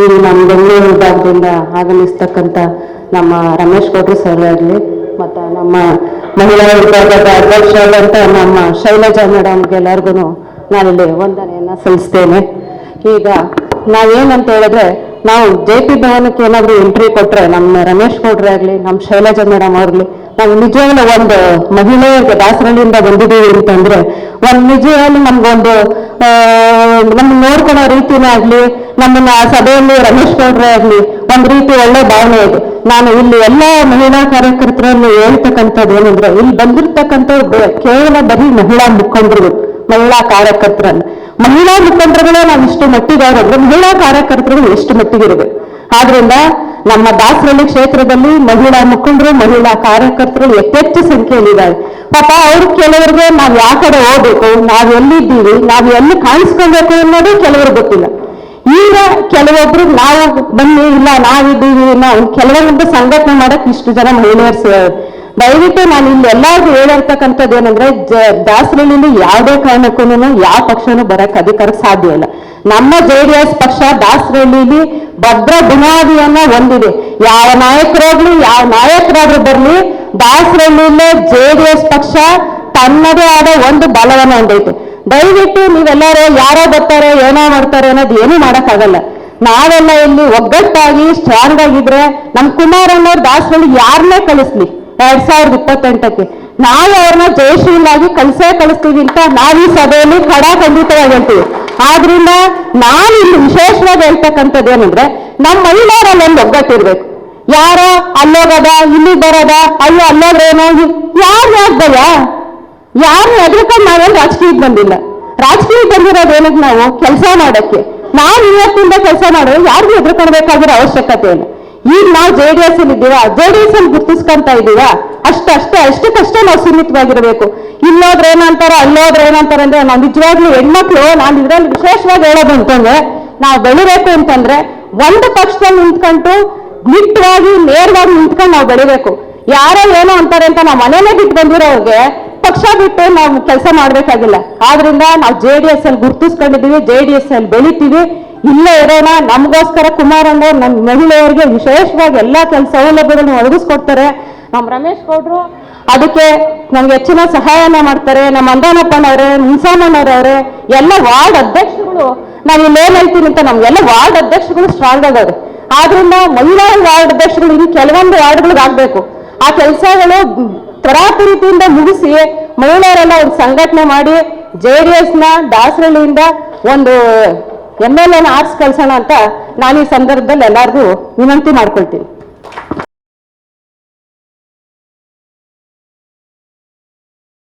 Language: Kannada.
ಈ ನಮ್ಮ ಬೆಂಗಳೂರು ವಿಭಾಗದಿಂದ ಆಗಮಿಸ್ತಕ್ಕಂಥ ನಮ್ಮ ರಮೇಶ್ ಗೌಡ್ರು ಸರ್ ಆಗಲಿ ಮತ್ತು ನಮ್ಮ ಮಹಿಳಾ ವಿಭಾಗದ ಅಧ್ಯಕ್ಷರಾದಂಥ ನಮ್ಮ ಶೈಲಜಾ ಮೇಡಮ್ಗೆ ಎಲ್ಲರಿಗೂ ನಾನಿಲ್ಲಿ ವಂದನೆಯನ್ನು ಸಲ್ಲಿಸ್ತೇನೆ. ಈಗ ನಾವೇನಂತ ಹೇಳಿದ್ರೆ, ನಾವು ಜೆ ಪಿ ಭವನಕ್ಕೆ ಏನಾದರೂ ಎಂಟ್ರಿ ಕೊಟ್ಟರೆ ನಮ್ಮ ರಮೇಶ್ ಗೌಡ್ರೆ ಆಗಲಿ, ನಮ್ಮ ಶೈಲಜಾ ಮೇಡಮ್ ಆಗಲಿ ನಾವು ನಿಜವಾಗ್ಲೂ ಒಂದು ಮಹಿಳೆಯರಿಗೆ ದಾಸರಳ್ಳಿಯಿಂದ ಬಂದಿದ್ದೀವಿ ಅಂತಂದ್ರೆ, ಒಂದು ನಿಜವಾಗ್ಲೂ ನಮ್ಗೊಂದು ನಮ್ಗೆ ನೋಡ್ಕೊಳೋ ರೀತಿನೇ ಆಗ್ಲಿ ನಮ್ಮನ್ನ ಸಭೆಯಲ್ಲಿ ರಮೇಶ್ ಗೌಡ್ರೆ ಆಗ್ಲಿ, ಒಂದ್ ರೀತಿ ಒಳ್ಳೆ ಭಾವನೆ ಇದೆ. ನಾನು ಇಲ್ಲಿ ಎಲ್ಲಾ ಮಹಿಳಾ ಕಾರ್ಯಕರ್ತರಲ್ಲಿ ಹೇಳ್ತಕ್ಕಂಥದ್ದು ಏನಂದ್ರೆ, ಇಲ್ಲಿ ಬಂದಿರ್ತಕ್ಕಂಥವ್ರು ಕೇವಲ ಬರೀ ಮಹಿಳಾ ಮುಖಂಡರು, ಮಹಿಳಾ ಕಾರ್ಯಕರ್ತರನ್ನು. ಮಹಿಳಾ ಮುಖಂಡರುಗಳೇ ನಾವು ಇಷ್ಟು ಮಟ್ಟಿಗೆ ಅವರಂದ್ರೆ ಮಹಿಳಾ ಕಾರ್ಯಕರ್ತರುಗಳು ಎಷ್ಟು ಮಟ್ಟಿಗಿರಬೇಕು ಆದ್ರಿಂದ ನಮ್ಮ ದಾಸರಳ್ಳಿ ಕ್ಷೇತ್ರದಲ್ಲಿ ಮಹಿಳಾ ಮುಖಂಡರು, ಮಹಿಳಾ ಕಾರ್ಯಕರ್ತರು ಸಂಖ್ಯೆಯಲ್ಲಿ ಸಂಖ್ಯೆಯಲ್ಲಿದ್ದಾರೆ. ಪಾಪ ಅವ್ರು ಕೆಲವರಿಗೆ ನಾವ್ ಯಾವ ಕಡೆ ಹೋಗ್ಬೇಕು, ನಾವ್ ಎಲ್ಲಿದ್ದೀವಿ, ನಾವ್ ಎಲ್ಲಿ ಕಾಣಿಸ್ಕೊಳ್ಬೇಕು ಅನ್ನೋದು ಕೆಲವರು ಗೊತ್ತಿಲ್ಲ. ಈಗ ಕೆಲವೊಬ್ರು ನಾವು ಬನ್ನಿ, ಇಲ್ಲ ನಾವಿದ್ದೀವಿ ನಾವು ಕೆಲವೊಂದು ಸಂಘಟನೆ ಮಾಡಕ್ ಇಷ್ಟು ಜನ ಮಹಿಳೆಯರು ಸೇ- ದಯವಿಟ್ಟು ನಾನು ಇಲ್ಲಿ ಎಲ್ಲರಿಗೂ ಹೇಳಿರ್ತಕ್ಕಂಥದ್ದು ಏನಂದ್ರೆ ದಾಸರಳ್ಳಿಲಿ ಯಾವುದೇ ಕಾರಣಕ್ಕೂ ಯಾವ ಪಕ್ಷನೂ ಬರಕ್ ಅಧಿಕಾರಕ್ಕೆ ಸಾಧ್ಯ ಇಲ್ಲ. ನಮ್ಮ ಜೆ ಡಿ ಎಸ್ ಪಕ್ಷ ದಾಸರಳ್ಳಿಲಿ ಭದ್ರ ಬುನಾದಿಯನ್ನ ಹೊಂದಿದೆ. ಯಾವ ನಾಯಕರಾಗ್ಲಿ, ಯಾವ ನಾಯಕರಾದ್ರೂ ಬರ್ಲಿ, ದಾಸರಳ್ಳಿಲೇ ಜೆ ಪಕ್ಷ ತನ್ನದೇ ಆದ ಒಂದು ಬಲವನ್ನು ಹೊಂದೈತೆ. ದಯವಿಟ್ಟು ನೀವೆಲ್ಲರೂ ಯಾರೋ ಬರ್ತಾರೋ, ಏನೋ ಮಾಡ್ತಾರೆ ಅನ್ನೋದು ಏನೂ ಮಾಡೋಕ್ಕಾಗಲ್ಲ. ನಾವೆಲ್ಲ ಇಲ್ಲಿ ಒಗ್ಗಟ್ಟಾಗಿ ಸ್ಟ್ರಾಂಗ್ ಆಗಿದ್ರೆ ನಮ್ ಕುಮಾರಣ್ಣವ್ರ ದಾಸರಲ್ಲಿ ಯಾರನ್ನೇ ಕಳಿಸ್ಲಿ, ಎರಡ್ ಸಾವಿರದ ಇಪ್ಪತ್ತೆಂಟಕ್ಕೆ. ನಾವು ಅವ್ರನ್ನ ಜಯಶೀಲಾಗಿ ಕಳಿಸೇ ಕಳಿಸ್ತೀವಿ ಅಂತ ನಾವು ಈ ಸಭೆಯಲ್ಲಿ ಖಡ ಖಂಡಿತವಾಗಿ ಹೇಳ್ತೀವಿ. ಆದ್ರಿಂದ ನಾನು ಇಲ್ಲಿ ವಿಶೇಷವಾಗಿ ಹೇಳ್ತಕ್ಕಂಥದ್ದು ಏನಂದ್ರೆ ನಮ್ಮ ಮಹಿಳೆಯರಲ್ಲಿ ಒಂದು ಒಗ್ಗಟ್ಟಿರ್ಬೇಕು. ಯಾರೋ ಅಲ್ಲೋಗದ ಇಲ್ಲಿ ಬರೋದ, ಅಯ್ಯೋ ಅಲ್ಲೋದ್ರೇನೋ? ಯಾರು ಯಾಕೆ ಭಯ ಯಾರು ಎದ್ರಕೊಂಡು ನಾವೇನು ರಾಜಕೀಯಕ್ಕೆ ಬಂದಿಲ್ಲ. ರಾಜಕೀಯಕ್ಕೆ ಬಂದಿರೋದು ಏನಕ್ಕೆ ನಾವು? ಕೆಲಸ ಮಾಡೋಕ್ಕೆ. ನಾವು ಇವತ್ತಿಂದ ಕೆಲಸ ಮಾಡೋದು ಯಾರಿಗೂ ಎದ್ರಕೊಳ್ಬೇಕಾಗಿರೋ ಅವಶ್ಯಕತೆ ಇಲ್ಲ. ಈಗ ನಾವು ಜೆ ಡಿ ಎಸ್ ಅಲ್ಲಿ ಇದ್ದೀವಾ ಜೆ ಡಿ ಎಸ್ ಅಲ್ಲಿ ಗುರ್ತಿಸ್ಕೊಂತ ಅಷ್ಟಷ್ಟೇ ಅಷ್ಟಕ್ಕಷ್ಟೇ ನಾವು ಸೀಮಿತವಾಗಿರಬೇಕು. ಇಲ್ಲೋದ್ರೆ ಏನಂತಾರ, ಅಲ್ಲೋದ್ರೆ ಏನಂತಾರೆ ಅಂದ್ರೆ ನಾವು ನಿಜವಾಗ್ಲೂ ಹೆಣ್ಮಕ್ಳು, ನಾನು ಇದ್ರಲ್ಲಿ ವಿಶೇಷವಾಗಿ ಹೇಳೋದು ಅಂತಂದ್ರೆ, ನಾವು ಬೆಳಿಬೇಕು ಅಂತಂದ್ರೆ ಒಂದು ಪಕ್ಷದಲ್ಲಿ ನಿಂತ್ಕೊಂಡು ನಿಟ್ಟವಾಗಿ ನೇರವಾಗಿ ನಿಂತ್ಕೊಂಡು ನಾವು ಬೆಳಿಬೇಕು. ಯಾರೋ ಏನೋ ಅಂತಾರೆ ಅಂತ ನಾವು ಮನೇಲೆ ಬಿಟ್ಟು ಬಂದಿರೋರ್ಗೆ ಪಕ್ಷ ಬಿಟ್ಟು ನಾವು ಕೆಲಸ ಮಾಡ್ಬೇಕಾಗಿಲ್ಲ. ಆದ್ರಿಂದ ನಾವು ಜೆ ಡಿ ಎಸ್ ಅಲ್ಲಿ ಗುರ್ತಿಸ್ಕೊಂಡಿದೀವಿ ಜೆ ಡಿ ಎಸ್ ಅಲ್ಲಿ ಬೆಳಿತೀವಿ. ಇಲ್ಲೇ ಇರೋಣ, ನಮಗೋಸ್ಕರ ಕುಮಾರ್ ಅಂದ್ರೆ ನಮ್ಮ ಮಹಿಳೆಯರಿಗೆ ವಿಶೇಷವಾಗಿ ಎಲ್ಲಾ ಕೆಲಸ ಸೌಲಭ್ಯಗಳನ್ನು ಒದಗಿಸ್ಕೊಡ್ತಾರೆ. ನಮ್ಮ ರಮೇಶ್ ಗೌಡ್ರು ಅದಕ್ಕೆ ನಮ್ಗೆ ಹೆಚ್ಚಿನ ಸಹಾಯನ ಮಾಡ್ತಾರೆ. ನಮ್ಮ ಅಂದಾನಪ್ಪನವ್ರೆ ಮುನ್ಸಾಮಣ್ಣವ್ರವ್ರೆ ಎಲ್ಲ ವಾರ್ಡ್ ಅಧ್ಯಕ್ಷಗಳು ಇಲ್ಲಿ ಏನ್ ಹೇಳ್ತೀನಿ ಅಂತ ನಮ್ಗೆಲ್ಲ ವಾರ್ಡ್ ಅಧ್ಯಕ್ಷಗಳು ಸ್ಟ್ರಾಂಗ್ ಆಗವ್ರೆ ಆದ್ರಿಂದ ಮಹಿಳಾ ವಾರ್ಡ್ ಅಧ್ಯಕ್ಷರುಗಳು, ಇನ್ನು ಕೆಲವೊಂದು ವಾರ್ಡ್ಗಳಿಗೆ ಆಗ್ಬೇಕು ಆ ಕೆಲಸಗಳು ತರಾತುರಿತಿಯಿಂದ ಮುಗಿಸಿ ಮಹಿಳೆಯರೆಲ್ಲ ಒಂದು ಸಂಘಟನೆ ಮಾಡಿ ಜೆ ಡಿ ಎಸ್ನ ದಾಸರಳ್ಳಿಯಿಂದ ಒಂದು ಎಂ ಎಲ್ ಎನ ಆರ್ಸ್ ಕಳ್ಸೋಣ ಅಂತ ನಾನು ಈ ಸಂದರ್ಭದಲ್ಲಿ ಎಲ್ಲರಿಗೂ ವಿನಂತಿ ಮಾಡ್ಕೊಳ್ತೀನಿ.